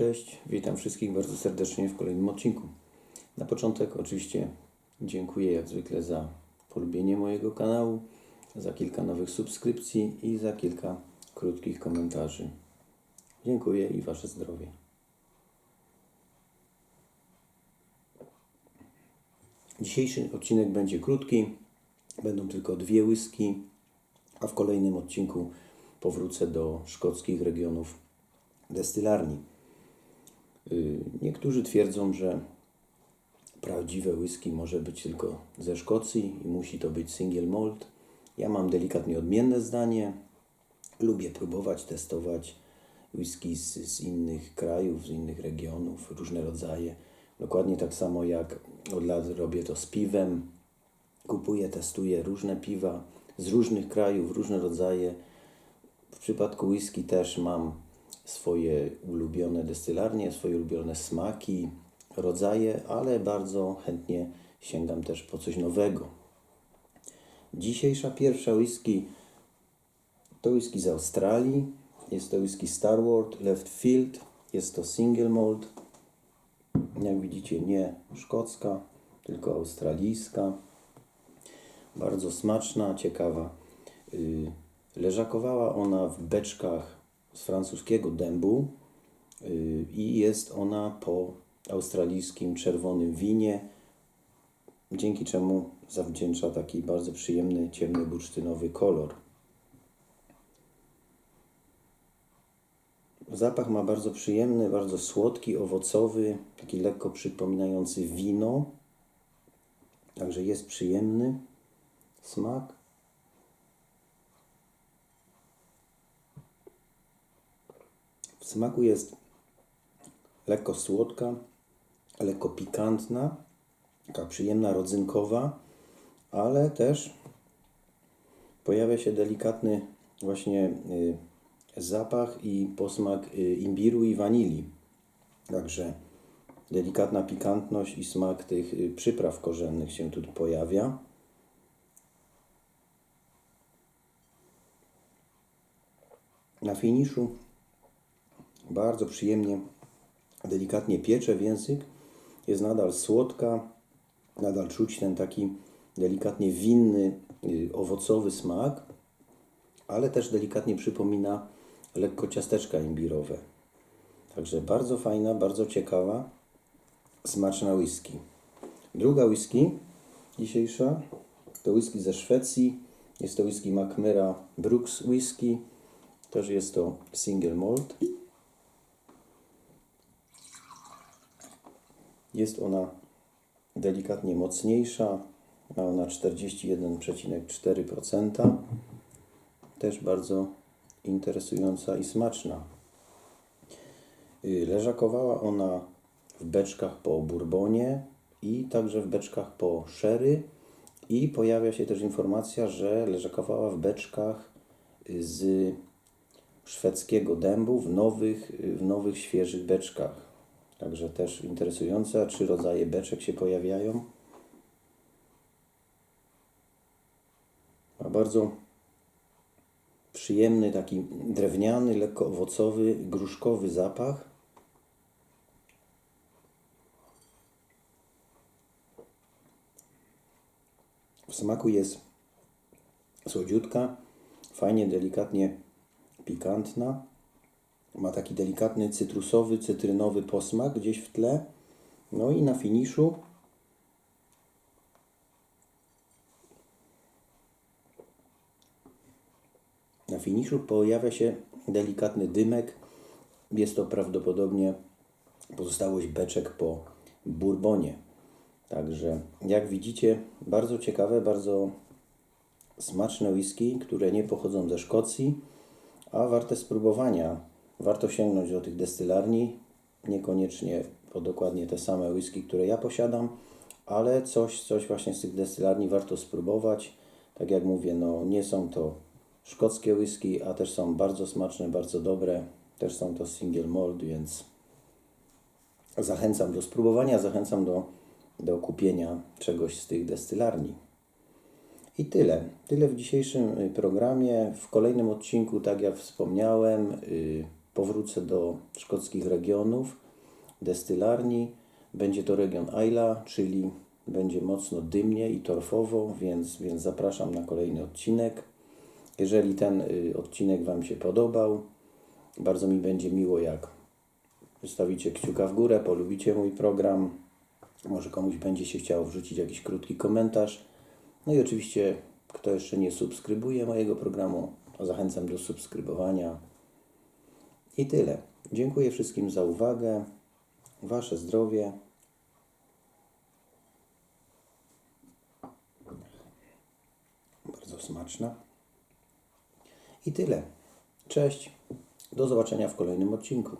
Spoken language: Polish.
Cześć, witam wszystkich bardzo serdecznie w kolejnym odcinku. Na początek oczywiście dziękuję jak zwykle za polubienie mojego kanału, za kilka nowych subskrypcji i za kilka krótkich komentarzy. Dziękuję i Wasze zdrowie. Dzisiejszy odcinek będzie krótki, będą tylko dwie whisky, a w kolejnym odcinku powrócę do szkockich regionów destylarni. Y, Niektórzy twierdzą, że prawdziwe whisky może być tylko ze Szkocji i musi to być single malt. Ja mam delikatnie odmienne zdanie. Lubię próbować, testować whisky z, z innych krajów, z innych regionów, różne rodzaje. Dokładnie tak samo jak od lat robię to z piwem. Kupuję, testuję różne piwa z różnych krajów, różne rodzaje. W przypadku whisky też mam swoje ulubione destylarnie, swoje ulubione smaki, rodzaje, ale bardzo chętnie sięgam też po coś nowego. Dzisiejsza pierwsza whisky to whisky z Australii. Jest to whisky Starward Left Field. Jest to single malt. Jak widzicie, nie szkocka, tylko australijska. Bardzo smaczna, ciekawa. Yy, Leżakowała ona w beczkach z francuskiego dębu yy, i jest ona po australijskim czerwonym winie, dzięki czemu zawdzięcza taki bardzo przyjemny, ciemny, bursztynowy kolor. Zapach ma bardzo przyjemny, bardzo słodki, owocowy, taki lekko przypominający wino. Także jest przyjemny smak. Smaku jest lekko słodka, lekko pikantna, taka przyjemna, rodzynkowa, ale też pojawia się delikatny właśnie y, zapach i posmak y, imbiru i wanilii. Także delikatna pikantność i smak tych y, przypraw korzennych się tu pojawia. Na finiszu bardzo przyjemnie, delikatnie piecze w język. Jest nadal słodka, nadal czuć ten taki delikatnie winny, y, owocowy smak, ale też delikatnie przypomina lekko ciasteczka imbirowe. Także bardzo fajna, bardzo ciekawa, smaczna whisky. Druga whisky dzisiejsza to whisky ze Szwecji. Jest to whisky Macmyra Brooks Whisky. Też jest to single malt. Jest ona delikatnie mocniejsza, ma ona 41,4%. Też bardzo interesująca i smaczna. Y, Leżakowała ona w beczkach po bourbonie i także w beczkach po sherry. I pojawia się też informacja, że leżakowała w beczkach z szwedzkiego dębu w nowych, w nowych świeżych beczkach. Także też interesujące, trzy rodzaje beczek się pojawiają. Ma bardzo przyjemny, taki drewniany, lekko owocowy, gruszkowy zapach. W smaku jest słodziutka, fajnie, delikatnie pikantna. Ma taki delikatny cytrusowy, cytrynowy posmak gdzieś w tle. No i na finiszu na finiszu pojawia się delikatny dymek. Jest to prawdopodobnie pozostałość beczek po bourbonie. Także jak widzicie, bardzo ciekawe, bardzo smaczne whisky, które nie pochodzą ze Szkocji, a warte spróbowania. Warto sięgnąć do tych destylarni, niekoniecznie po dokładnie te same whisky, które ja posiadam, ale coś, coś właśnie z tych destylarni warto spróbować. Tak jak mówię, no nie są to szkockie whisky, a też są bardzo smaczne, bardzo dobre. Też są to single malt, więc zachęcam do spróbowania, zachęcam do, do kupienia czegoś z tych destylarni. I tyle. Tyle w dzisiejszym programie. W kolejnym odcinku, tak jak wspomniałem, y, powrócę do szkockich regionów, destylarni. Będzie to region Ayla, czyli będzie mocno dymnie i torfowo, więc, więc zapraszam na kolejny odcinek. Jeżeli ten y, odcinek Wam się podobał, bardzo mi będzie miło, jak wystawicie kciuka w górę, polubicie mój program. Może komuś będzie się chciało wrzucić jakiś krótki komentarz. No i oczywiście, kto jeszcze nie subskrybuje mojego programu, to zachęcam do subskrybowania. I tyle. Dziękuję wszystkim za uwagę. Wasze zdrowie. Bardzo smaczna. I tyle. Cześć. Do zobaczenia w kolejnym odcinku.